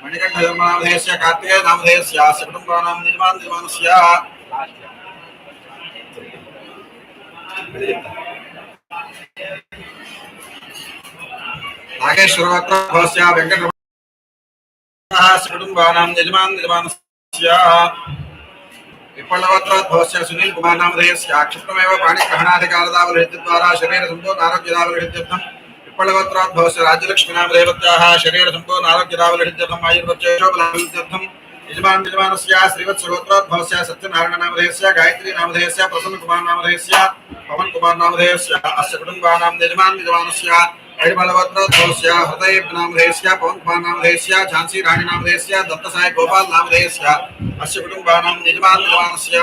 మణికంఠ జన్మనామధేయస్య కార్తికేయ నామధేయస్యాస్య కుటుంబానాం నిర్మాణ నిర్మాణస్య నాగేశ్వరవక్రభవస్య వెంకట కుటుంబానాం యజమాన్ నిర్మాణస్య విప్పలవత్రోద్భవస్య సునీల్ కుమార్ నామధేయస్య క్షిప్రమేవ పాణిగ్రహణాధికారదావలహిత్య ద్వారా శరీర సంతో प्लवत्राद्भवस्य देवता रेवत्याः शरीरसम्पूर्ण आरोग्यरावलिषित्यर्थम् आयुर्वच्चोपलाभिवृद्ध्यर्थम् यजमान यजमानस्य श्रीवत्सगोत्राद्भवस्य सत्यनारायणनामधेयस्य गायत्रीनामधेयस्य प्रसन्नकुमारनामधेयस्य पवनकुमारनामधेयस्य अस्य कुटुम्बानां यजमान यजमानस्य ऐडबलवत्राद्भवस्य हृदयनामधेयस्य पवनकुमारनामधेयस्य झांसीराणीनामधेयस्य दत्तसाय गोपालनामधेयस्य अस्य कुटुम्बानां यजमान यजमानस्य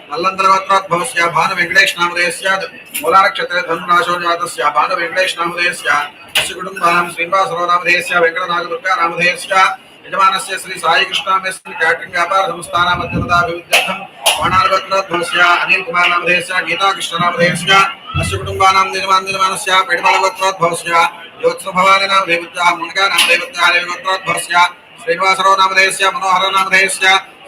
నల్లంతరవత్రోద్భవస్య భాను వెంకటేష్ నామదే సత్ మూలానక్షత్రే ధనురాశో జాతస్య భాను వెంకటేష్ నామధేయస్య అస్య కుటుంబానం శ్రీనివాసరావు నామధేయస్య వెంకటనాగదుర్గా నామధేయస్య యజమానస్య శ్రీ సాయికృష్ణామేశ్వరి క్యాటరింగ్ వ్యాపార సంస్థాన మధ్యమతాభివృద్ధ్యర్థం వాణాలవత్రోద్భవస్య అనిల్ కుమార్ నామధేయస్య గీతాకృష్ణ నామధేయస్య అస్య కుటుంబానం నిర్మాణ నిర్మాణస్య పెడిమలవత్రోద్భవస్య యోత్స భవాని నామ దేవత్యా మునగా శ్రీనివాసరావు నామధేయస్య మనోహర నామధేయస్య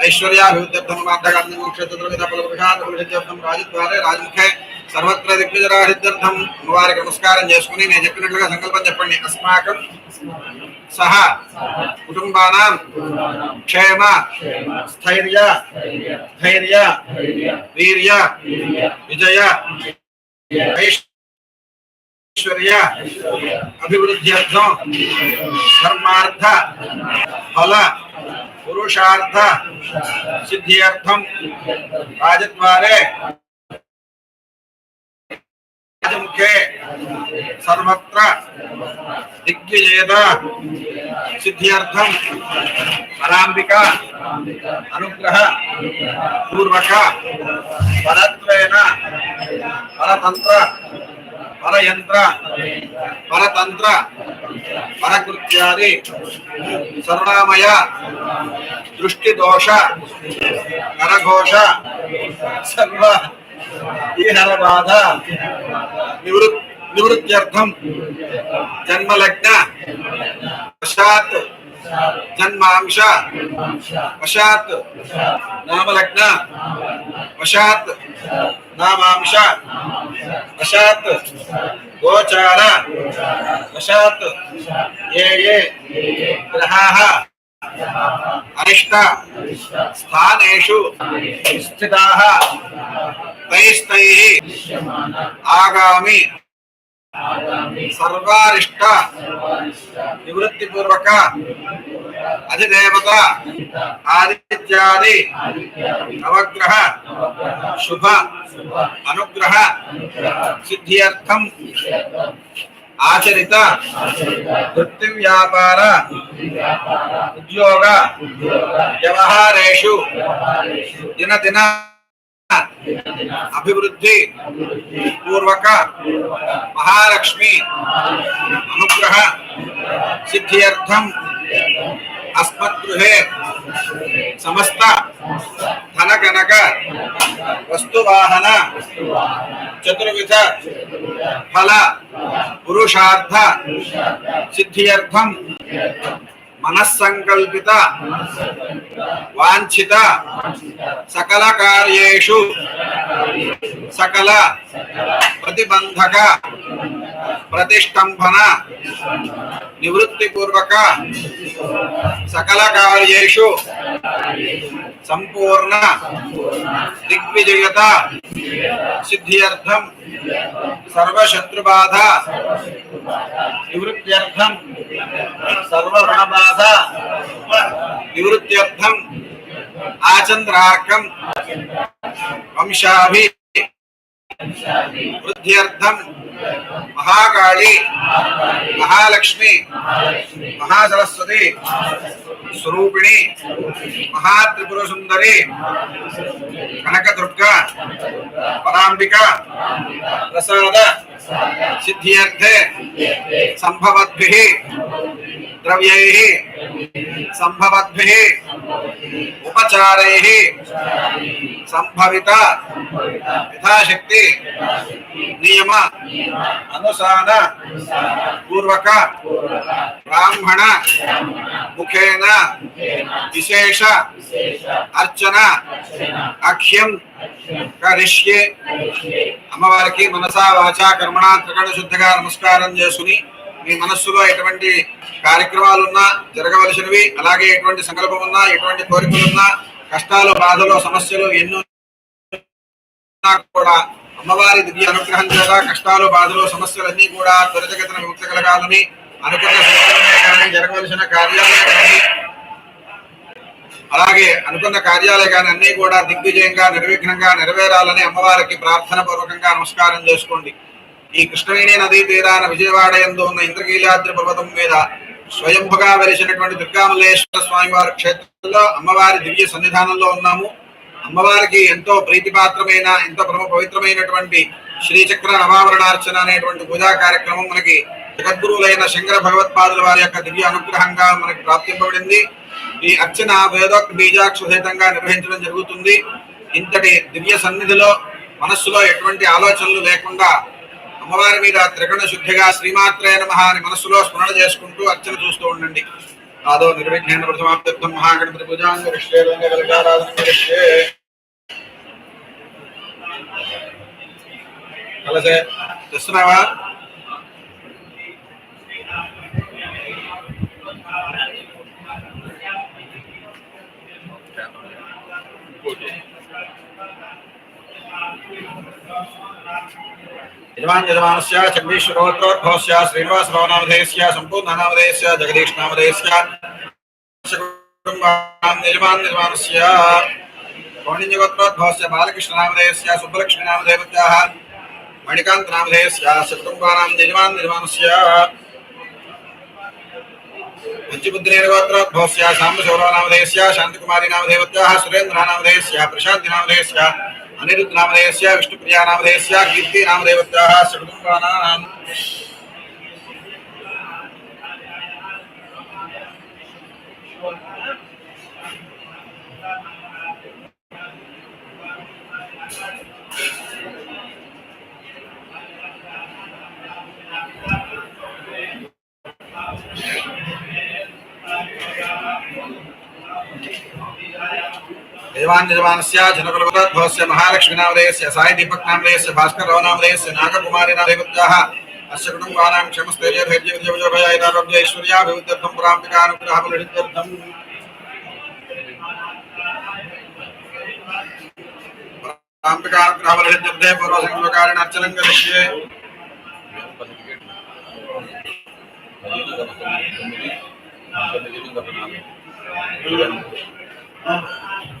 क्षमस्थैर्यधैर्यविजयविजयारोग्य ऐश्वर्याभिवृद्ध्यर्थं మార్గకాన్ని రాజద్వారే రాజముఖే సర్వత్ర దిగ్విజరాహిత్యర్థం అమ్మవారికి నమస్కారం చేసుకుని నేను చెప్పినట్లుగా సంకల్పం చెప్పండి అస్మాకం సహ కుటుంబానాం క్షేమ స్థైర్య ధైర్య వీర్య విజయ ఐశ్వర్య ಐಶ್ವರ್ಯ ಅಭಿವೃದ್ಧಿಯರ್ಥ ಧರ್ಮಾರ್ಥ ಫಲ ಪುರುಷಾರ್ಥ ಸಿದ್ಧಿಯರ್ಥಂ ರಾಜದ್ವಾರೆ ರಾಜಮುಖೆ ಸರ್ವತ್ರ ದಿಗ್ವಿಜಯದ ಸಿದ್ಧಿಯರ್ಥಂ ಪರಾಂಬಿಕ ಅನುಗ್ರಹ ಪೂರ್ವಕ ಫಲತ್ವೇನ ಫಲತಂತ್ರ పరయంత్ర పరతంత్ర పరకృత్యాది సర్వామయ దృష్టిదోష కరఘోష సర్వ ఈహర బాధ నివృత్ నివృత్త్యర్థం జన్మలగ్న जन्मांश। वशात। नाम लग्न वशात। नामांश। वशात। गोचार। वशात। ये ये। ग्रहाः। अरिष्ट स्थानेषु। स्थिताः। तैस्तैः। आगामी। सर्वारिष्ट निवृत्ति पूर्वक अधिदेवता नवग्रह शुभ अनुग्रह सिद्धियर्थम आचरित वृत्तिव्यापार उद्योग व्यवहारेशु दिन दिना అభివృద్ధి పూర్వక మహాలక్ష్మి అనుగ్రహ సిద్ధ్యర్థం అస్మద్గృహే సమస్త ధనగణక వస్తువాహన చతుర్విధ ఫల పురుషార్థ సిద్ధ్యర్థం మనస్సంకల్పిత వాంఛిత సకల కార్యేషు సకల ప్రతిబంధక ప్రతిష్టంభన నివృత్తిపూర్వక సకల కార్యేషు సంపూర్ణ దిగ్విజయత సిద్ధ్యర్థం సర్వశత్రుబాధ निवृत्त्यर्थम। सर्वगुणबाधा निवृत्त्यर्थम। आचंद्रार्कम वंशाभि। वृद्ध्यर्थम। महाकाली। महालक्ष्मी। महासरस्वती। स्वरूपिणी। महात्रिपुर सुंदरी कनक दुर्गा परांबिका प्रसाद। सिद्ध्यर्थे संभवद्भिः द्रव्यैः। సంభవద్భిః ఉపచారైః సంభవిత యథాశక్తి నియమ అనుసార పూర్వక బ్రాహ్మణ ముఖేన విశేష అర్చన అఖ్యం కరిష్యే అమ్మవారికి మనసా వాచా కర్మణ త్రికరణ శుద్ధిగా నమస్కారం చేసుకుని మీ మనస్సులో ఎటువంటి కార్యక్రమాలు ఉన్నా జరగవలసినవి అలాగే ఎటువంటి సంకల్పం ఉన్నా ఎటువంటి కోరికలు ఉన్నా కష్టాలు బాధలు సమస్యలు ఎన్నో కూడా అమ్మవారి దివ్య అనుగ్రహం చేత కష్టాలు బాధలు సమస్యలన్నీ కూడా త్వరితగతిన విముక్తి కలగాలని అనుకున్న కానీ జరగవలసిన కార్యాలే కానీ అలాగే అనుకున్న కార్యాలే కానీ అన్ని కూడా దిగ్విజయంగా నిర్విఘ్నంగా నెరవేరాలని అమ్మవారికి ప్రార్థన పూర్వకంగా నమస్కారం చేసుకోండి. ఈ కృష్ణవేణి నదీ తీరాన విజయవాడ ఎందు ఉన్న ఇంద్రకీలాద్రి పర్వతం మీద స్వయంభుగా వెలిసినటువంటి దుర్గామల్లేశ్వర స్వామి వారి క్షేత్రంలో అమ్మవారి దివ్య సన్నిధానంలో ఉన్నాము. అమ్మవారికి ఎంతో ప్రీతిపాత్రమైన ఎంతో పరమ పవిత్రమైనటువంటి శ్రీచక్ర నవావరణార్చన అనేటువంటి పూజా కార్యక్రమం మనకి జగద్గురువులైన శంకర భగవత్పాదుల వారి యొక్క దివ్య అనుగ్రహంగా మనకి ప్రాప్తింపబడింది. ఈ అర్చన వేదోక్త బీజాక్షుసహితంగా నిర్వహించడం జరుగుతుంది. ఇంతటి దివ్య సన్నిధిలో మనస్సులో ఎటువంటి ఆలోచనలు లేకుండా అమ్మవారి మీద త్రికరణ శుద్ధిగా శ్రీమాత్రే నమ అని మనస్సులో స్మరణ చేసుకుంటూ అర్చన చూస్తూ ఉండండి. ఆదో నిర్విఘ్న ప్రథమాప్తం మహాగణపతి పూజాంగ విశ్వేరంగరాధన కలసే తెస్తున్నావా? यजमान यजमानस्य चण्डीश्वरोत्तरोद्भवस्य श्रीनिवासभवनामधेयस्य सम्पूर्णनामधेयस्य यजमान यजमानस्य पौण्डिन्यगोत्रोद्भवस्य बालकृष्णनामधेयस्य सुब्बलक्ष्मीनामधेयवत्याः मणिकान्तनामधेयस्य अनिरुद्धनामधेयस्य विष्णुप्रियानामधेयस्य कीर्तिनामदेवत्याः षड्गुम्बानाम् Thank you. निर्माणनिर्माणस्याजनकुलवद्भवस्य महालक्ष्मीनामधेयस्य सायदीपकनामधेयस्य नाम से अस्य कुटुम्बानां क्षमस्थैर्यधैर्यविजयभयायैरारोग्यैश्वर्याभिवृद्ध्यर्थं पुराम्बिकानुग्रहः पुरुषित्यर्थम् पुराम्बिकानुग्रहवलषित्यर्थे पूर्वसङ्गकारिणार्चनङ्गलक्ष्ये Thank हाँ। you.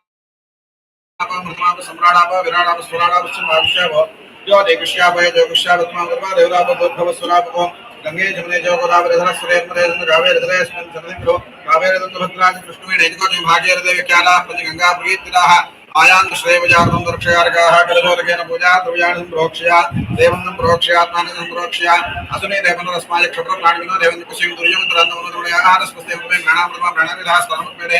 సుందరः సమ్రాడాప విరాడాప స్వరాడాప సింహాభిషేవ యో దేగుష్యాపయ జోగుష్యాపత్మా వర్మ దేవరాప భూద్భవ స్వరాపకో గంగే జమునే జో గోదావరి ధనస్వరే నదే కావేరి ధరేస్మిన్ సన్నిధిలో కావేరి దంత భద్రాజ కృష్ణమే నైతికోజం భాగీరథ వ్యాఖ్యాలా పంచ గంగా ప్రకీర్తితాః ఆయాంత శ్రేయజాతం దర్శయారకాः కలజోరకేన పూజా ద్రవ్యాణి ప్రోక్షయా దేవందం ప్రోక్ష్యాత్మానం ప్రోక్షయా అసునే దేవనరస్మాయ క్షప్రం ప్రాణినో దేవంద కుశయం దుర్యం తురందమున ప్రాణామృత ప్రాణామృతమ ప్రాణవిధాస్తనముపేదే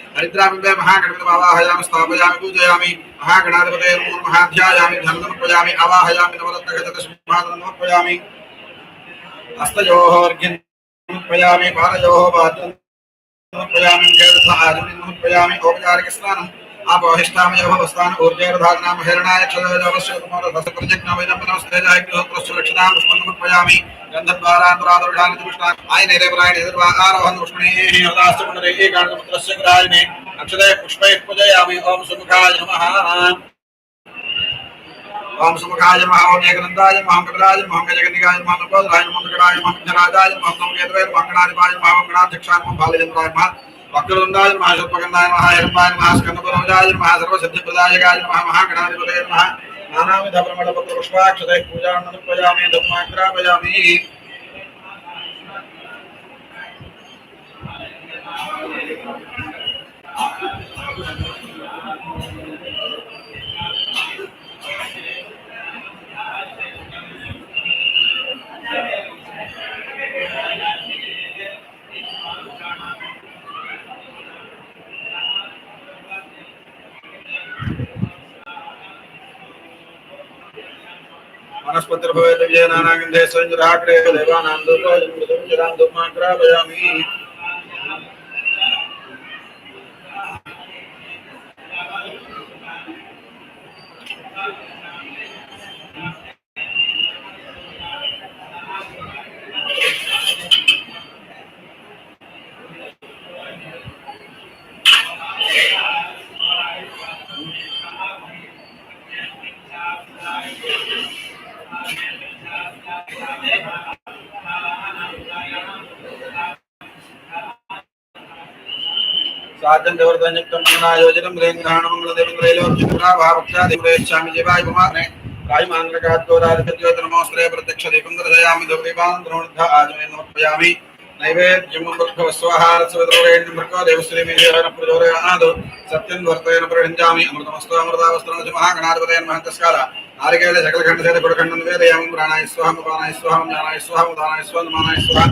हरिद्राबिम्बे महागणपतिमावाहयामि स्थापयामि, पूजयामि। महागणाधिपते महाध्यायामि धनसमर्पयामि आवाहयामि नवदत्तगतकस्मादनमर्पयामि हस्तयोः अर्घ्यं समर्पयामि पादयोः पाद्यं समर्पयामि जयरथ आदिं समर्पयामि ఆపవహిష్టామయోభవస్థాన ఊర్జేర్ధానామ శరణాయ క్షయోజవస్యోమోరసప్రజజ్ఞామైనమనస్తేజాగ్రహోత్రసురక్షితాం స్పందముత్పయామి గంధద్వారాంతురాదుర్ధాన చుష్ణాం ఆయన నిరేపరాయణ ఎదుర్వా ఆరోహణ పుష్పణే యోగాస్తమునరే ఏకాంతముద్రస్య గురాయనే అక్షదయ పుష్పై పూజయామి ఓం సుముఖాయ నమః ఓం సుముఖాయ నమః ఓం ఏకనందాయ మహాం కపిలాయ మహాం గజగన్నికాయ మహాం నపోదరాయ మహాం కడాయ మహాం రాజాయ మహాం సంకేతవే మహాం గణాధిపాయ వక్రుందాయ మహా శుభకందాయ మహాయపాయ మహాస్కందపురంజాయ మహాసర్వసిద్ధిప్రదాయకాయ మహా మహాగణాధిపతయ మహా నానావిధ ప్రమణ పత్ర పుష్పాక్షతై ధర్మాగ్రాపయామి Thank you. सर्वसिद्धिप्रदायकाय नमः महागणाधिपतये नमः नानाविधप्रमणपत्रपुष्पाक्षतैः पूजान्नमुपयामि धर्माग्रापयामि वनस्पतिर्भवे दिव्ये రాజ్యం దేవర్దన్యక్తంగా యోజనం రేంద్రాణమంగళదేవేక్షామి జీవాయ కుమారే రాయమాంగ్రకాద్యోరాధిపత్యోతనమోస్త్రే ప్రత్యక్ష దీపం కృతయామి దుర్దీపాన్ ద్రోణుద్ధ ఆజమే నమర్పయామి నైవేద్యం భృగస్వహారస్వదేవశ్రీమీజోరనాదు సత్యం వర్తయన ప్రణించామి అమృతమస్తు అమృతావస్త్రం మహాగణాధిపతయన్ మహంతస్కాల. నారికేళ సకలఖండ సేద గుడఖండం వేదయామం ప్రాణాయ స్వాహం పానాయ స్వాహం జ్ఞానాయ స్వాహం దానాయ స్వాహం మానాయ స్వాహం.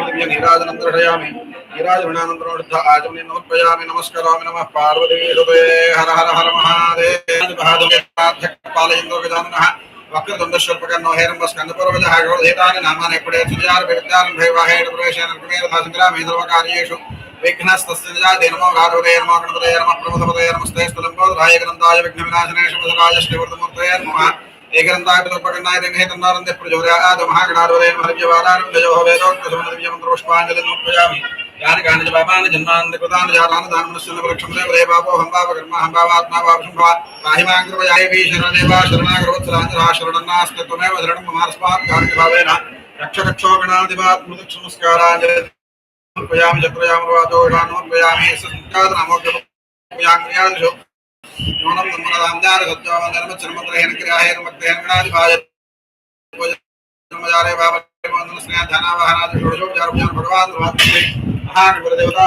नीराजनं दर्शयामि। नीराजघृणानन्तरं वृद्ध आचमने नमर्पयामि नमस्करामि नमः। पार्वती हृदये हर हर हर महादेवालयन्दोगजाननः वक्रतुण्डस्वल्पकर्णो हेरम्बस्कन्दपुरवजः गौधेतानि नामानि पडे सुजार विद्यानं भैवाहेण प्रवेशेन कृमेरथा सङ्ग्रामे सर्वकार्येषु। विघ्नस्तस्य निजाते नमो गारुरे नमो गणपतये नमः प्रमुखपतये नमस्ते स्तुलम्बोधराय ग्रन्थाय विघ्नविनाशने शुभसराय श्रीवर्धमूर्तये नमः। నమః ఏకరంతాయ పిలుపకన్నాయ రంగేతన్నారందే యాని కాని చ పాపాని జన్మాంత కృతాని దానమనస్సున్న వృక్షం దేవరే పాపో హంబావ కర్మ హంబావాత్మా పాపశుంభ రాహిమాంగ్రవయాయ వీ శరణం మహాస్మాత్ కార్య భావేన. రక్ష రక్షో నమస్కారాంజలి సమర్పయామి చక్రయామర్వాదోషాన్మర్పయామి సంఖ్యాతనమోగ్రయాగ్ర్యాదిషు న్యూనం నమ్మదాంధ్యాన సత్యోమందనమచ్చనమంత్రహేన క్రియాహేన మహాగణపతి దేవత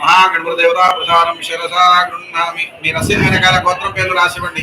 మహాగణపతి ప్రసారం శిరసా గృహ్ణామి మీ గోత్రం పేర్లు రాసివ్వండి.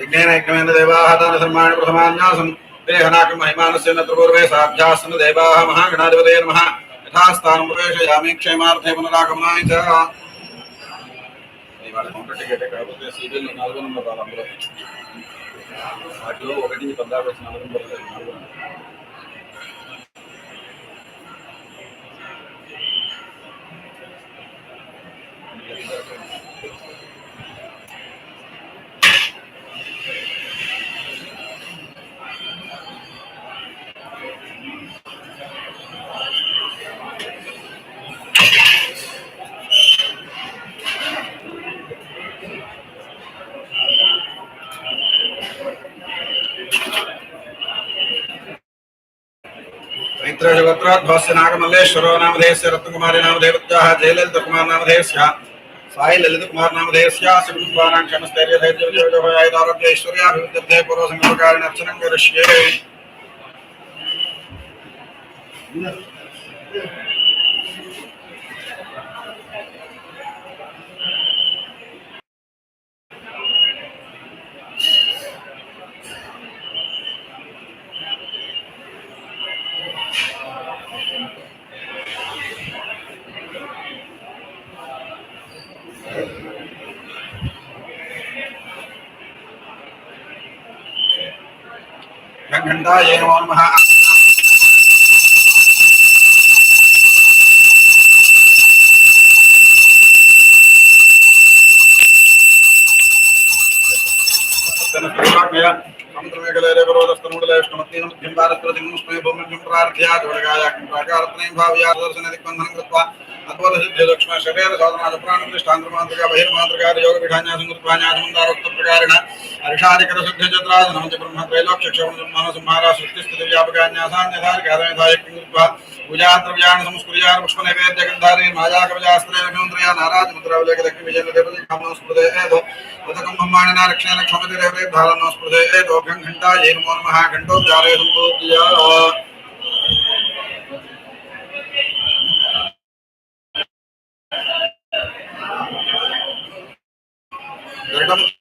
యజ్ఞేన యజ్ఞమైన దేవాహ దాన ధర్మాణి ప్రథమాన్యాసం దేహనాకం మహిమానస్య నత్రపూర్వే సాధ్యాసన దేవాహ మహాగణాధిపతే నమ యథాస్థానం ప్రవేశయామి క్షేమార్థే పునరాగమనాయ చ ఇవాళ मैत्रजगत्राध्वस्य नागमल्लेश्वरो नामधेयस्य रत्नकुमारी नामधेयवत्याः जयललितकुमार नामधेयस्य साई ललितकुमार नामधेयस्य सुकुम्बानां क्षमस्थैर्यधैर्यविजयोजभयायुधारोग्य ऐश्वर्याभिवृद्ध्ये पूर्वसङ्कल्पकारिण अर्चनं करिष्ये గోవిందాయ నమో. నమ ృష్ణ శరీర సాధనా ప్రాణ దృష్టాంతమాంతగా బహిర్మాంతగా యోగ విధాన్యాసం కృత్వాన్యాసం ప్రకారేణ మాయాకవజాస్త్రయ నారాజ ముద్రావలేక దక్కి విజయ దేవత కామన స్మృతే ఉదకం బ్రహ్మాండ రక్షణ క్షమతి రేవే ధారణ స్మృతే దోఘం ఘంటా ఏ నమో నమః ఘంటోద్యారే సంపూజ్య గరుడం క్రియాపదస్య స్పృదే దోఘం ఘంటా ఏ నమో నమ నమస్కయామి సహస్రారం దక్షిణం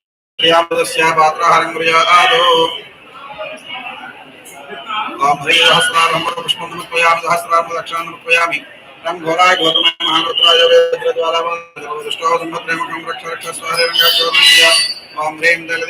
पुष्पयामि तं घोराय गौतमाय महारुद्राय वेद्रज्वालावं सर्वदुष्टावधं प्रेमकं रक्ष रक्ष स्वारे रङ्गं ॐ ह्रीं दलदे